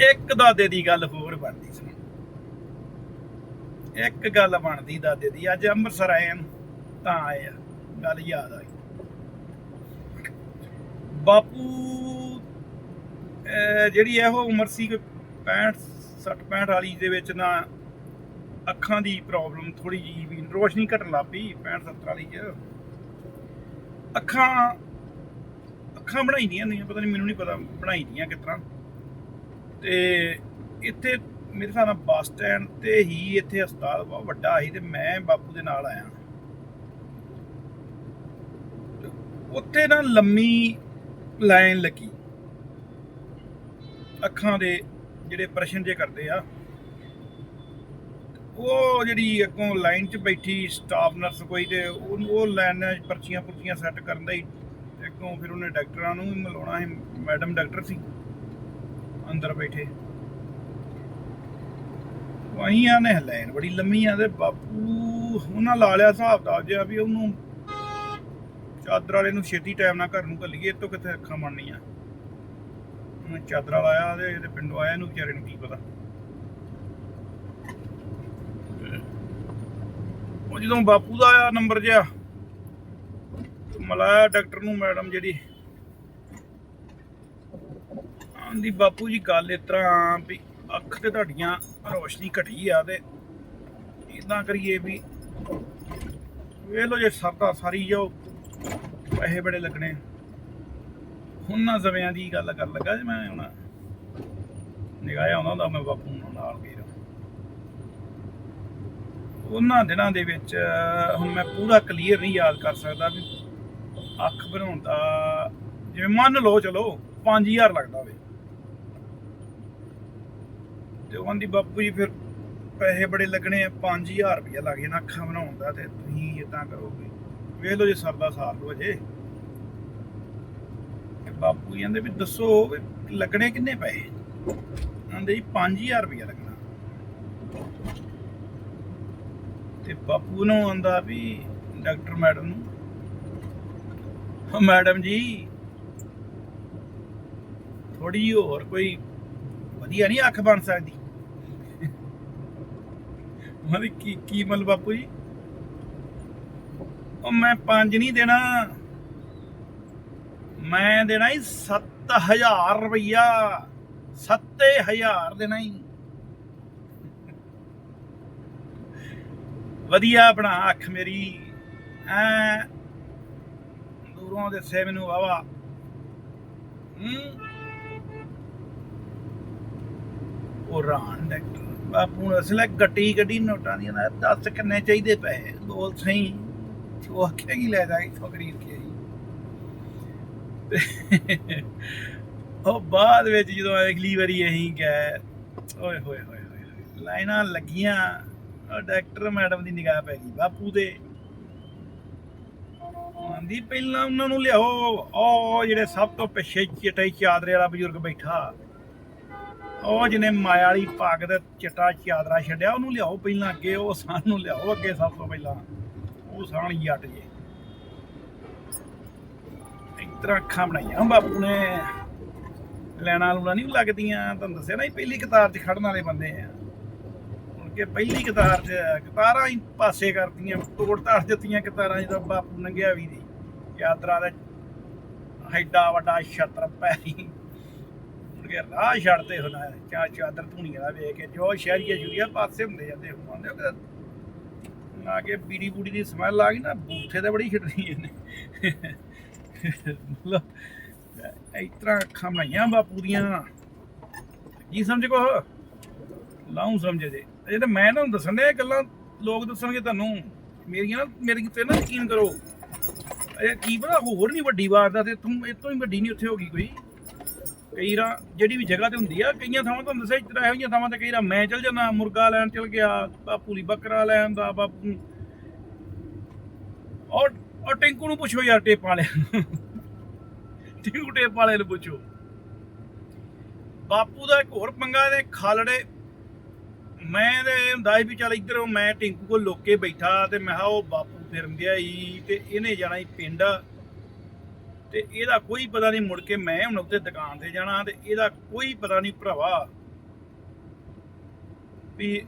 ਇੱਕ ਦਾਦੇ ਦੀ ਗੱਲ ਹੋਰ ਬਣਦੀ ਸੀ। ਇੱਕ ਗੱਲ ਬਣਦੀ ਦਾਦੇ ਦੀ, ਅੱਜ ਅੰਮ੍ਰਿਤਸਰ ਆਏ ਤਾਂ ਆਏ ਆ, ਗੱਲ ਯਾਦ ਆਈ। ਬਾਪੂ ਜਿਹੜੀ ਇਹੋ ਉਮਰ ਸੀ ਕੋਈ 65 60 65 ਵਾਲੀ ਦੇ ਵਿੱਚ ਨਾ ਅੱਖਾਂ ਦੀ ਪ੍ਰੋਬਲਮ ਥੋੜੀ ਜੀ ਵੀ, ਰੋਸ਼ਨੀ ਘਟਣ ਲੱਗ ਪਈ 65 70 ਵਾਲੀ ਚ। ਅੱਖਾਂ ਅੱਖਾਂ ਬਣਾਈਆਂ ਨਹੀਂ ਪਤਾ ਨਹੀਂ ਮੈਨੂੰ ਨਹੀਂ ਪਤਾ ਬਣਾਈਆਂ ਕਿਸ ਤਰ੍ਹਾਂ। ਤੇ ਇੱਥੇ ਮੇਰੇ ਹਿਸਾਬ ਨਾਲ ਬੱਸ ਸਟੈਂਡ ਤੇ ਹੀ ਇੱਥੇ ਹਸਪਤਾਲ ਬਹੁਤ ਵੱਡਾ ਸੀ ਤੇ ਮੈਂ ਬਾਪੂ ਦੇ ਨਾਲ ਆਇਆ। ਉੱਥੇ ਨਾ ਲੰਮੀ ਲਾਈਨ ਲੱਗੀ। ਅੱਖਾਂ ਦੇ ਜਿਹੜੇ ਆਪਰੇਸ਼ਨ ਜੇ ਕਰਦੇ ਆ, ਉਹ ਜਿਹੜੀ ਅੱਗੋਂ ਲਾਈਨ 'ਚ ਬੈਠੀ ਸਟਾਫ ਨਰਸ ਕੋਈ ਤੇ ਉਹ ਉਹ ਲਾਈਨ ਪਰਚੀਆਂ ਪੁਰਚੀਆਂ ਸੈੱਟ ਕਰਨ ਦਾ ਹੀ ਅੱਗੋਂ ਫਿਰ ਉਹਨੇ ਡਾਕਟਰਾਂ ਨੂੰ ਮਿਲਾਉਣਾ ਸੀ, ਮੈਡਮ ਡਾਕਟਰ ਸੀ। ਅੰਦਰ ਬੈਠੇ। ਵਹੀਆਂ ਨੇ ਲਾਈਨ ਬੜੀ ਲੰਮੀ ਆ ਤੇ ਬਾਪੂ। ਉਹਨਾਂ ਲਾ ਲਿਆ ਹਿਸਾਬ ਦਾ ਜਿਹਾ ਵੀ ਉਹਨੂੰ ਚਾਦਰ ਵਾਲੇ ਨੂੰ ਛੇਤੀ ਟਾਈਮ ਨਾਲ ਘਰ ਨੂੰ ਘੱਲੀਏ ਤੋਂ ਕਿੱਥੇ ਅੱਖਾਂ ਬਣਨੀਆਂ? ਚਾਦਰ ਚਾਦਰਾ ਲਾਇਆ ਤੇ ਇਹਦੇ ਪਿੰਡੋਂ ਆਇਆ, ਇਹਨੂੰ ਵਿਚਾਰੇ ਨੂੰ ਕੀ ਪਤਾ? ਉਹ ਜਦੋਂ ਬਾਪੂ ਦਾ ਆਇਆ ਨੰਬਰ ਜਿਆ ਮਲਾਇਆ ਡਾਕਟਰ ਨੂੰ, ਮੈਡਮ ਜਿਹੜੀ ਆਂਦੀ ਬਾਪੂ ਜੀ ਗੱਲ ਇਸ ਤਰ੍ਹਾਂ ਵੀ ਅੱਖ ਤੇ ਤੁਹਾਡੀਆਂ ਰੋਸ਼ਨੀ ਘਟੀ ਆ ਤੇ ਇਦਾਂ ਕਰੀਏ ਵੀ ਵੇਖ ਲਓ ਜੇ ਸਰਦਾ ਸਾਰੀ ਜਾਓ, ਪੈਸੇ ਬੜੇ ਲੱਗਣੇ। ਹੁਣ ਨਾ ਜ਼ਵਿਆਂ ਦੀ ਗੱਲ ਕਰਨ ਲੱਗਾ ਜੇ ਮੈਂ ਹੁਣ। ਨਿਗਾਹ ਆਉਂਦਾ ਹੁੰਦਾ ਮੈਂ ਬਾਪੂ ਨੂੰ ਨਾਲ ਗਿਆ ਉਹਨਾਂ ਦਿਨਾਂ ਦੇ ਵਿੱਚ, ਹੁਣ ਮੈਂ ਪੂਰਾ ਕਲੀਅਰ ਨਹੀਂ ਯਾਦ ਕਰ ਸਕਦਾ ਵੀ ਅੱਖ ਬਣਾਉਣ ਦਾ, ਜਿਵੇਂ ਮੰਨ ਲਓ ਚਲੋ 5000 ਲੱਗਦਾ ਵੇ। ਤੇ ਉਹ ਕਹਿੰਦੀ ਬਾਪੂ ਜੀ ਫਿਰ ਪੈਸੇ ਬੜੇ ਲੱਗਣੇ ਆ 5000 ਰੁਪਇਆ ਲੱਗ ਜਾਣਾ ਅੱਖਾਂ ਬਣਾਉਣ ਦਾ ਤੇ ਤੁਸੀਂ ਇਦਾਂ ਕਰੋਗੇ। ਵੇਖ ਲਓ ਜੇ ਸਰਦਾ ਸਾਲ ਲੋ ਜੇ। ਬਾਪੂ ਜੀ ਕਹਿੰਦੇ ਵੀ ਦੱਸੋ ਲੱਗਣੇ ਕਿੰਨੇ ਪੈਸੇ? ਕਹਿੰਦੇ ਜੀ 5000 ਰੁਪਇਆ ਲੱਗਣਾ। ਤੇ ਬਾਪੂ ਨੂੰ ਆਂਦਾ ਵੀ ਡਾਕਟਰ ਮੈਡਮ ਨੂੰ "ਹਾਂ, ਮੈਡਮ ਜੀ ਥੋੜੀ ਹੋਰ ਕੋਈ ਵਧੀਆ ਨਹੀਂ ਅੱਖ ਬਣ ਸਕਦੀ। ਮਤਲਬ ਕੀ ਕੀ ਮਤਲਬ ਬਾਪੂ ਜੀ? ਉਹ ਮੈਂ ਪੰਜ ਨਹੀਂ ਦੇਣਾ। ਮੈਂ ਦੇਣਾ ਹੀ 7000 ਰੁਪਈਆ। 7000 ਦੇਣਾ ਹੀ ਵਧੀਆ ਬਣਾ ਅੱਖ ਮੇਰੀ। ਐ ਦੂਰੋਂ ਦੱਸੇ ਮੈਨੂੰ ਵਾਵਾ ਹੂੰ। ਉਹ ਡਾਕਟਰ ਬਾਪੂ ਨੇ ਅਸਲੇ ਗੱਟੀ ਗੱਡੀ ਨੋਟਾਂ ਦੀਆਂ ਨਾ, ਦੱਸ ਕਿੰਨੇ ਚਾਹੀਦੇ ਪਏ ਬੋਲ ਸਹੀ। ਉਹ ਆਖਿਆ ਕੀ ਲੈ ਜਾਗੀ ਫਕਰੀਰ ਕੇ ਉਹ ਬਾਅਦ ਵਿੱਚ ਜਦੋਂ ਅਗਲੀ ਵਾਰੀ ਅਸੀਂ ਗਏ, ਓਏ ਹੋਏ ਹੋਏ ਹੋਏ ਲਾਈਨਾਂ ਲੱਗੀਆਂ। ਉਹ ਡਾਕਟਰ ਮੈਡਮ ਦੀ ਨਿਗਾਹ ਪੈ ਗਈ, ਬਾਪੂ ਦੇ। ਆਂਦੀ, ਪਹਿਲਾਂ ਉਹਨਾਂ ਨੂੰ ਲਿਆਓ। ਉਹ ਜਿਹੜੇ ਸਭ ਤੋਂ ਪਿੱਛੇ ਚਟਾਈ ਚਾਦਰੇ ਵਾਲਾ ਬਜ਼ੁਰਗ ਬੈਠਾ। ਉਹ ਜਿਹਨੇ ਮਾਇਆ ਵਾਲੀ ਪੱਗ ਤੇ ਚਿੱਟਾ ਚਾਦਰਾ ਛੱਡਿਆ, ਉਹਨੂੰ ਲਿਆਓ ਪਹਿਲਾਂ ਅੱਗੇ, ਉਹ ਸਾਨੂੰ ਲਿਆਓ ਅੱਗੇ ਸਭ ਤੋਂ ਪਹਿਲਾਂ। ਉਹ ਸਾਣ ਜੱਟ ਜੇ। ਇਸ ਅੱਖਾਂ ਬਣਾਈਆਂ, ਬਾਪੂ ਨੇ ਲੈਣਾ ਲੂਣਾ ਨਹੀਂ ਲੱਗਦੀਆਂ। ਤੁਹਾਨੂੰ ਦੱਸਿਆ ਨਾ ਇਹ ਪਹਿਲੀ ਕਤਾਰ 'ਚ ਖੜਨ ਵਾਲੇ ਬੰਦੇ ਆ। ਹੁਣ ਕਿ ਪਹਿਲੀ ਕਤਾਰ 'ਚ ਕਤਾਰਾਂ ਹੀ ਪਾਸੇ ਕਰਤੀਆਂ, ਤੋੜ ਤਾੜ ਦਿੱਤੀਆਂ ਕਤਾਰਾਂ ਜਦੋਂ ਬਾਪੂ ਨੰਗਿਆ ਵੀ ਦੀ ਯਾਤਰਾ ਦਾ ਐਡਾ ਵੱਡਾ ਛਤਰ ਪੈਰੀ ਮੁੜ ਕੇ ਰਾਹ ਛੱਡਦੇ ਹੁੰਦਾ ਚਾ ਚਾਦਰ ਧੂਣੀਆਂ ਦਾ ਵੇਖ ਕੇ ਜੋ ਸ਼ਹਿਰੀਆ ਜੁਰੀਆ ਪਾਸੇ ਹੁੰਦੇ ਜਾਂਦੇ ਹੁੰਦੇ ਉਹ ਨਾ ਕੇ ਬੀੜੀ ਬੂੜੀ ਦੀ ਸਮੈਲ ਆ ਗਈ ਨਾ, ਬੂਥੇ ਤੇ ਬੜੀ ਛੱਡਣੀ ਇਹਨੇ। ਮਤਲਬ ਇਸ ਤਰ੍ਹਾਂ ਬਾਪੂ ਦੀਆਂ। ਕੀ ਸਮਝ ਕੋ? ਲਾਉਂ ਸਮਝ ਜੇ। ਇਹ ਤਾਂ ਮੈਂ ਤੁਹਾਨੂੰ ਦੱਸਣ ਦੇ ਗੱਲਾਂ ਲੋਕ ਦੱਸਣਗੇ ਤੁਹਾਨੂੰ। ਮੇਰੀਆਂ ਮੇਰੀ ਤੇ ਨਾ ਯਕੀਨ ਕਰੋ। ਇਹ ਕੀ ਪਤਾ ਹੋਰ ਨਹੀਂ ਵੱਡੀ ਵਾਰ ਤੇ ਤੂੰ ਇਹ ਤੋਂ ਹੀ ਵੱਡੀ ਨਹੀਂ ਉੱਥੇ ਹੋਗੀ ਕੋਈ। ਕਈ ਰਾਂ ਜਿਹੜੀ ਵੀ ਜਗ੍ਹਾ ਤੇ ਹੁੰਦੀ ਆ, ਕਈਆਂ ਥਾਵਾਂ ਤੁਹਾਨੂੰ ਦੱਸਿਆ ਇਸ ਇਹੋ ਜਿਹੀਆਂ ਥਾਵਾਂ ਤੇ ਕਈ ਰਾਂ ਮੈਂ ਚਲ ਜਾਣਾ ਮੁਰਗਾ ਲੈਣ ਚਲ ਗਿਆ, ਬਾਪੂ ਲਈ ਬੱਕਰਾ ਲੈਣ ਦਾ, ਬਾਪੂ। ਔਰ ਔਰ ਟਿੰਕੂ ਨੂੰ ਪੁੱਛੋ ਯਾਰ, ਟੇਪ ਵਾਲਿਆਂ ਨੂੰ। ਟਿੰਕੂ ਟੇਪ ਵਾਲੇ ਨੂੰ ਪੁੱਛੋ। ਬਾਪੂ ਦਾ ਇੱਕ ਹੋਰ ਪੰਗਾ ਦੇ ਖਾਲੜੇ। ਮੈਂ ਤੇ ਇਹ ਹੁੰਦਾ ਸੀ ਵੀ ਚੱਲ ਇੱਧਰੋਂ ਮੈਂ ਟਿੰਕੂ ਕੋਲ ਲੋਕੇ ਬੈਠਾ ਤੇ ਮੈਂ ਕਿਹਾ, ਉਹ ਬਾਪੂ ਫਿਰਨ ਗਿਆ ਈ ਤੇ ਇਹਨੇ ਜਾਣਾ ਹੀ ਪਿੰਡ। ਤੇ ਇਹਦਾ ਕੋਈ ਪਤਾ ਨਹੀਂ ਮੁੜ ਕੇ ਮੈਂ ਹੁਣ ਉੱਤੇ ਦੁਕਾਨ ਤੇ ਜਾਣਾ ਤੇ ਇਹਦਾ ਕੋਈ ਪਤਾ ਨਹੀਂ ਭਰਾਵਾ ਵੀ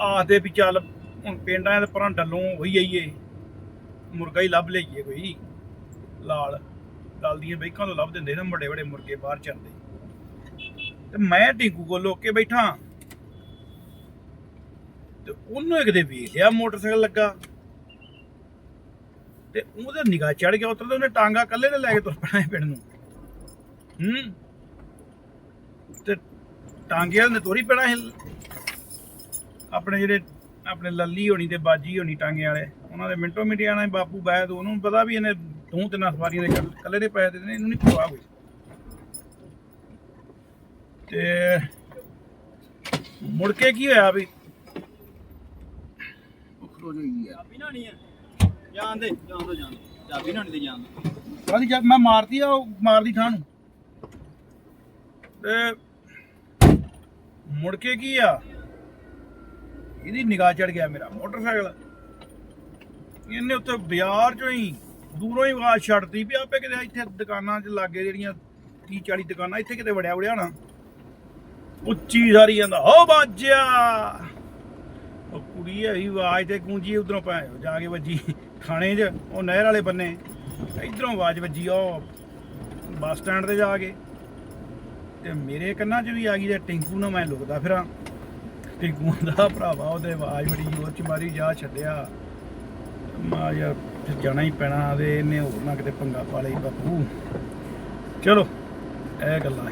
ਆਖਦੇ ਵੀ ਚੱਲ ਹੁਣ ਪਿੰਡਾਂ ਦੇ ਪਰਾਂ ਡੱਲੋਂ ਹੋਈ ਆਈਏ ਮੁਰਗਾ ਹੀ ਲੱਭ ਲਈਏ ਕੋਈ। ਲਾਲ ਲਾਲ ਦੀਆਂ ਬੈਕਾਂ ਤੋਂ ਲੱਭ ਦਿੰਦੇ ਨਾ ਵੱਡੇ ਵੱਡੇ ਮੁਰਗੇ ਬਾਹਰ ਚਰਦੇ ਤੇ ਮੈਂ ਟਿੰਕੂ ਕੋਲ ਲੁੱਕ ਬੈਠਾ। ਤੇ ਉਹਨੂੰ ਇੱਕ ਦੇ ਵੇਖ ਲਿਆ ਮੋਟਰਸਾਈਕਲ ਲੱਗਾ। ਤੇ ਉਹਦੇ ਨਿਗਾਹ ਚੜ ਗਿਆ ਉੱਤਰ ਤੇ ਉਹਨੇ ਟਾਂਗਾ ਕੱਲੇ ਨੇ ਲੈ ਕੇ ਤੁਰ ਪੈਣਾ ਪਿੰਡ ਨੂੰ। ਹੂੰ? ਤੇ ਟਾਂਗੇ ਨੇ ਤੋਰੀ ਪੈਣਾ ਆਪਣੇ ਜਿਹੜੇ ਆਪਣੇ ਲੱਲੀ ਹੋਣੀ ਤੇ ਬਾਜੀ ਹੋਣੀ ਟਾਂਗੇ ਵਾਲੇ ਉਹਨਾਂ ਦੇ ਮਿੰਟੋ ਮਿੰਟੀ ਆਣਾ ਬਾਪੂ ਬੈਦ ਉਹਨੂੰ ਪਤਾ ਵੀ ਇਹਨੇ ਦੋ ਤਿੰਨ ਸਵਾਰੀਆਂ ਦੇ ਕੱਲ- ਦੇ ਪੈਸੇ ਦੇ ਨੇ ਇਹਨੂੰ ਨਹੀਂ ਪਰਵਾਹ ਕੋਈ। ਤੇ ਮੁੜ ਕੇ ਕੀ ਹੋਇਆ ਵੀ? ਨਾ ਨਹੀਂ ਹੈ ਜਾਣ ਦੇ ਜਾਣ ਦੋ ਜਾਣ ਦੇ ਚਾਬੀ ਨਾ ਨਹੀਂ ਤੇ ਜਾਣ ਦੇ ਕਾਹਦੀ ਜਦ ਮੈਂ ਮਾਰਦੀ ਆ, ਉਹ ਮਾਰਦੀ ਥਾਂ ਨੂੰ। ਤੇ ਮੁੜ ਕੇ ਕੀ ਆ? ਇਹਦੀ ਨਿਗਾਹ ਚੜ ਗਿਆ ਮੇਰਾ, ਮੋਟਰਸਾਈਕਲ। ਇਹਨੇ ਉੱਤੇ ਬਾਜ਼ਾਰ ਚੋਂ ਹੀ, ਦੂਰੋਂ ਹੀ ਆਵਾਜ਼ ਛੱਡਦੀ ਵੀ ਆਪੇ ਕਿਤੇ ਇੱਥੇ ਦੁਕਾਨਾਂ 'ਚ ਲਾਗੇ ਜਿਹੜੀਆਂ 30 40 ਦੁਕਾਨਾਂ, ਇੱਥੇ ਕਿਤੇ ਵੜਿਆ ਵੜਿਆ ਨਾ। ਉੱਚੀ ਸਾਰੀ ਜਾਂਦਾ, ਹੋ ਬਾਜਿਆ ਕੁੜੀ ਹੈ ਆਵਾਜ਼ ਤੇ ਗੂੰਜੀ ਉਧਰੋਂ ਪੈ ਜਾ ਕੇ ਵੱਜੀ ਥਾਣੇ 'ਚ, ਉਹ ਨਹਿਰ ਵਾਲੇ ਬੰਨੇ। ਇਧਰੋਂ ਆਵਾਜ਼ ਵੱਜੀ, ਉਹ ਬੱਸ ਸਟੈਂਡ ਤੇ ਜਾ ਕੇ। ਤੇ ਮੇਰੇ ਕੰਨਾਂ 'ਚ ਵੀ ਆ ਗਈ ਤੇ ਟਿੰਕੂ ਨਾਲ ਮੈਂ ਲੁਕਦਾ ਫਿਰਾਂ। ਟਿੰਕੂ ਦਾ ਭਰਾਵਾ, ਉਹਦੇ ਆਵਾਜ਼ ਬੜੀ ਜ਼ੋਰ ਚ ਮਾਰੀ, ਜਾ ਛੱਡਿਆ। ਮਾ ਯਾਰ, ਫਿਰ ਜਾਣਾ ਹੀ ਪੈਣਾ, ਤੇ ਇਹਨੇ ਹੋਰ ਨਾ ਕਿਤੇ ਪੰਗਾ ਪਾ ਲਈ ਬਾਪੂ। ਚਲੋ, ਇਹ ਗੱਲਾਂ